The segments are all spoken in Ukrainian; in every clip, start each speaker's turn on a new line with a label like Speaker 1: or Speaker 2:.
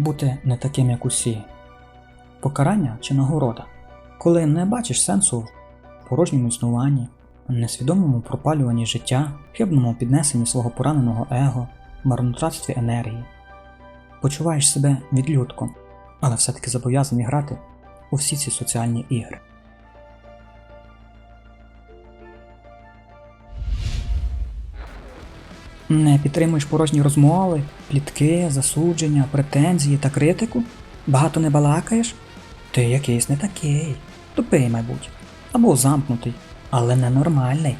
Speaker 1: бути не таким, як усі. Покарання чи нагорода, коли не бачиш сенсу в порожньому існуванні, несвідомому пропалюванні життя, хибному піднесенні свого пораненого его, марнотратстві енергії. Почуваєш себе відлюдком, але все-таки зобов'язаний грати у всі ці соціальні ігри. Не підтримуєш порожні розмови, плітки, засудження, претензії та критику? Багато не балакаєш? Ти якийсь не такий. Тупий, мабуть. Або замкнутий, але ненормальний.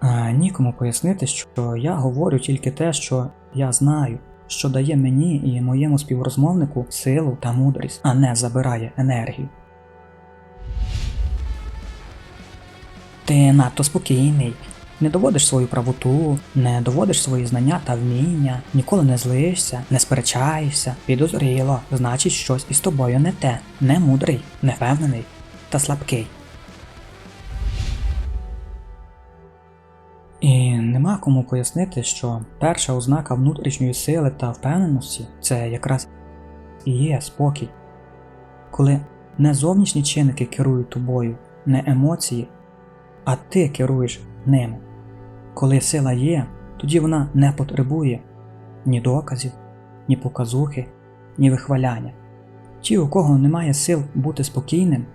Speaker 1: А нікому пояснити, що я говорю тільки те, що я знаю, що дає мені і моєму співрозмовнику силу та мудрість, а не забирає енергію. Ти надто спокійний, не доводиш свою правоту, не доводиш свої знання та вміння, ніколи не злишся, не сперечаєшся, підозріло, значить щось із тобою не те, не мудрий, невпевнений та слабкий. І нема кому пояснити, що перша ознака внутрішньої сили та впевненості це якраз і є спокій. Коли не зовнішні чинники керують тобою, не емоції, а ти керуєш ними. Коли сила є, тоді вона не потребує ні доказів, ні показухи, ні вихваляння. Ті, у кого немає сил бути спокійним,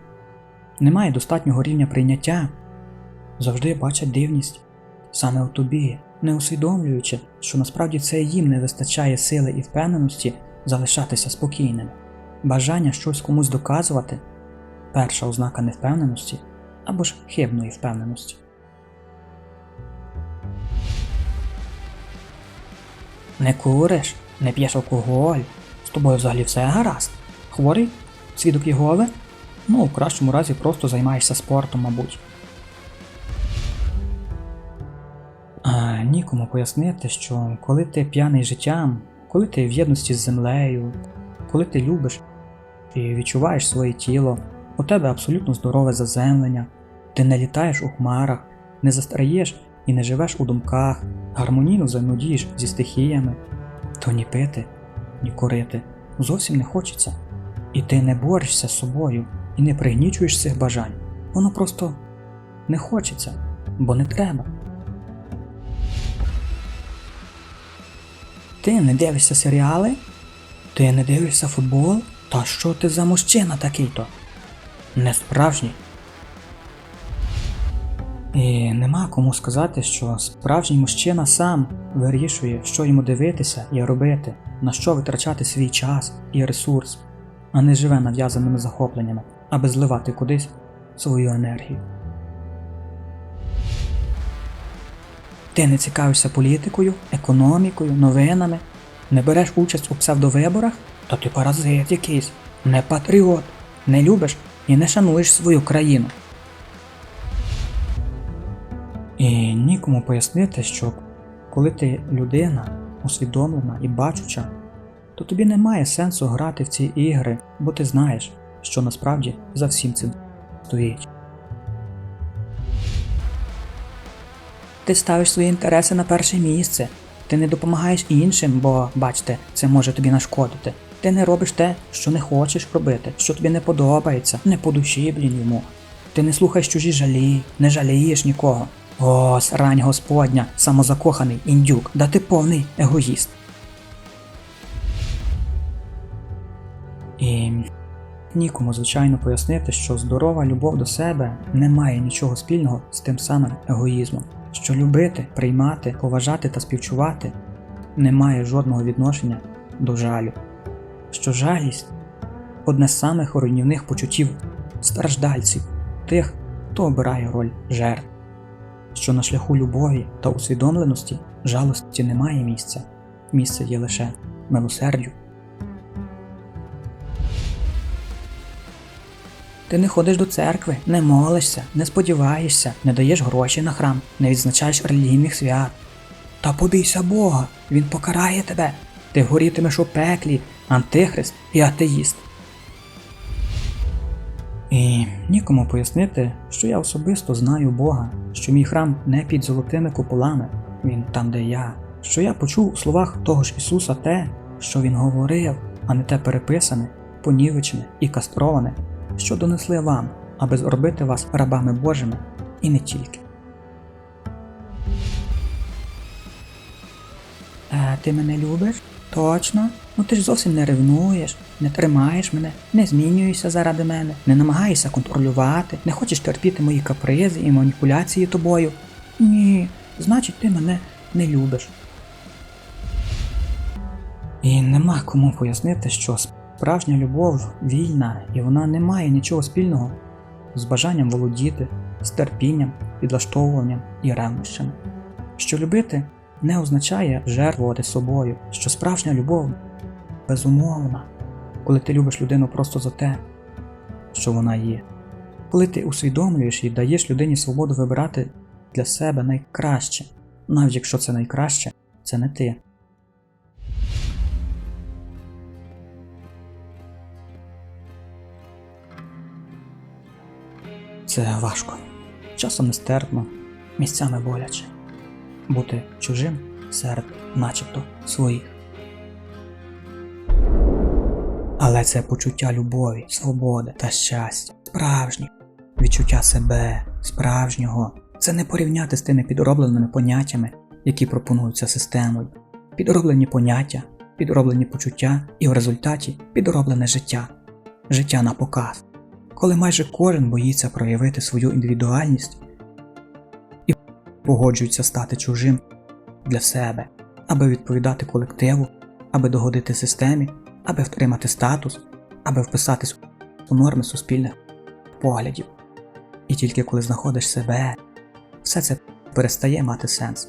Speaker 1: немає достатнього рівня прийняття, завжди бачать дивність саме у тобі, не усвідомлюючи, що насправді це їм не вистачає сили і впевненості залишатися спокійними. Бажання щось комусь доказувати перша ознака невпевненості або ж хибної впевненості. Не куриш, не п'єш алкоголь, з тобою взагалі все гаразд. Хворий? Свідок Єгови? Ну, в кращому разі просто займаєшся спортом, мабуть. А нікому пояснити, що коли ти п'яний життям, коли ти в єдності з землею, коли ти любиш і відчуваєш своє тіло, у тебе абсолютно здорове заземлення, ти не літаєш у хмарах, не застаєш і не живеш у думках, гармонійно взаємодієш зі стихіями, то ні пити, ні курити зовсім не хочеться. І ти не борешся з собою і не пригнічуєш цих бажань. Воно просто не хочеться, бо не треба. Ти не дивишся серіали? Ти не дивишся футбол? Та що ти за мужчина такий-то? Не справжній. І нема кому сказати, що справжній мужчина сам вирішує, що йому дивитися і робити, на що витрачати свій час і ресурс, а не живе нав'язаними захопленнями, аби зливати кудись свою енергію. Ти не цікавишся політикою, економікою, новинами, не береш участь у псевдовиборах, то ти паразит якийсь, не патріот, не любиш і не шануєш свою країну. І нікому пояснити, що коли ти людина усвідомлена і бачуча, то тобі немає сенсу грати в ці ігри, бо ти знаєш, що насправді за всім цим стоїть. Ти ставиш свої інтереси на перше місце. Ти не допомагаєш іншим, бо, бачите, це може тобі нашкодити. Ти не робиш те, що не хочеш робити, що тобі не подобається, не по душі, блін йому. Ти не слухаєш чужі жалі, не жалієш нікого. О, срань господня, самозакоханий індюк, да ти повний егоїст. І нікому, звичайно, пояснити, що здорова любов до себе не має нічого спільного з тим самим егоїзмом, що любити, приймати, поважати та співчувати не має жодного відношення до жалю, що жалість одне з самих руйнівних почуттів страждальців, тих, хто обирає роль жертв, що на шляху любові та усвідомленості жалості немає місця, місце є лише милосердю. Ти не ходиш до церкви, не молишся, не сподіваєшся, не даєш гроші на храм, не відзначаєш релігійних свят. Та побійся Бога, Він покарає тебе. Ти горітимеш у пеклі, антихрист і атеїст. І нікому пояснити, що я особисто знаю Бога, що мій храм не під золотими куполами, він там, де я, що я почув у словах того ж Ісуса те, що Він говорив, а не те переписане, понівечене і кастроване, що донесли вам, аби зробити вас рабами Божими і не тільки. Е, ти мене любиш? Точно? Ну ти ж зовсім не ревнуєш, не тримаєш мене, не змінюєшся заради мене, не намагаєшся контролювати, не хочеш терпіти мої капризи і маніпуляції тобою. Ні, значить ти мене не любиш. І нема кому пояснити, що справжня любов вільна, і вона не має нічого спільного з бажанням володіти, з терпінням, підлаштовуванням і ревнощами. Що любити не означає жертвувати собою, що справжня любов безумовна, коли ти любиш людину просто за те, що вона є. Коли ти усвідомлюєш і даєш людині свободу вибирати для себе найкраще, навіть якщо це найкраще, це не ти. Це важко, часом нестерпно, місцями боляче бути чужим серед начебто своїх. Але це почуття любові, свободи та щастя, справжнє відчуття себе, справжнього. Це не порівняти з тими підробленими поняттями, які пропонуються системою. Підроблені поняття, підроблені почуття і в результаті підроблене життя, життя на показ, коли майже кожен боїться проявити свою індивідуальність і погоджується стати чужим для себе, аби відповідати колективу, аби догодити системі, аби втримати статус, аби вписатись у норми суспільних поглядів. І тільки коли знаходиш себе, все це перестає мати сенс.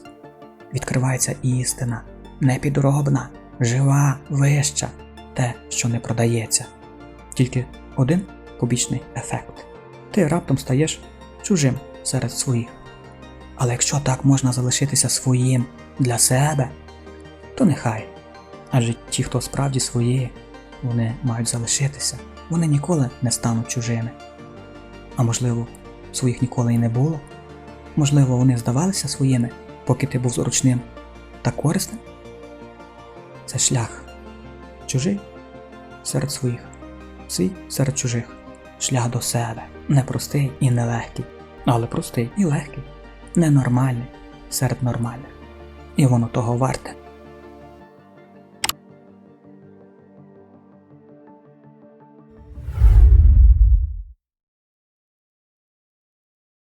Speaker 1: Відкривається істина, непідробна, жива, вища, те, що не продається. Тільки один побічний ефект. Ти раптом стаєш чужим серед своїх. Але якщо так можна залишитися своїм для себе, то нехай. Адже ті, хто справді свої, вони мають залишитися, вони ніколи не стануть чужими. А можливо, своїх ніколи і не було. Можливо, вони здавалися своїми, поки ти був зручним та корисним. Це шлях чужий серед своїх, свій серед чужих, шлях до себе, непростий і нелегкий, але простий і легкий, ненормальний серед нормальних. І воно того варте.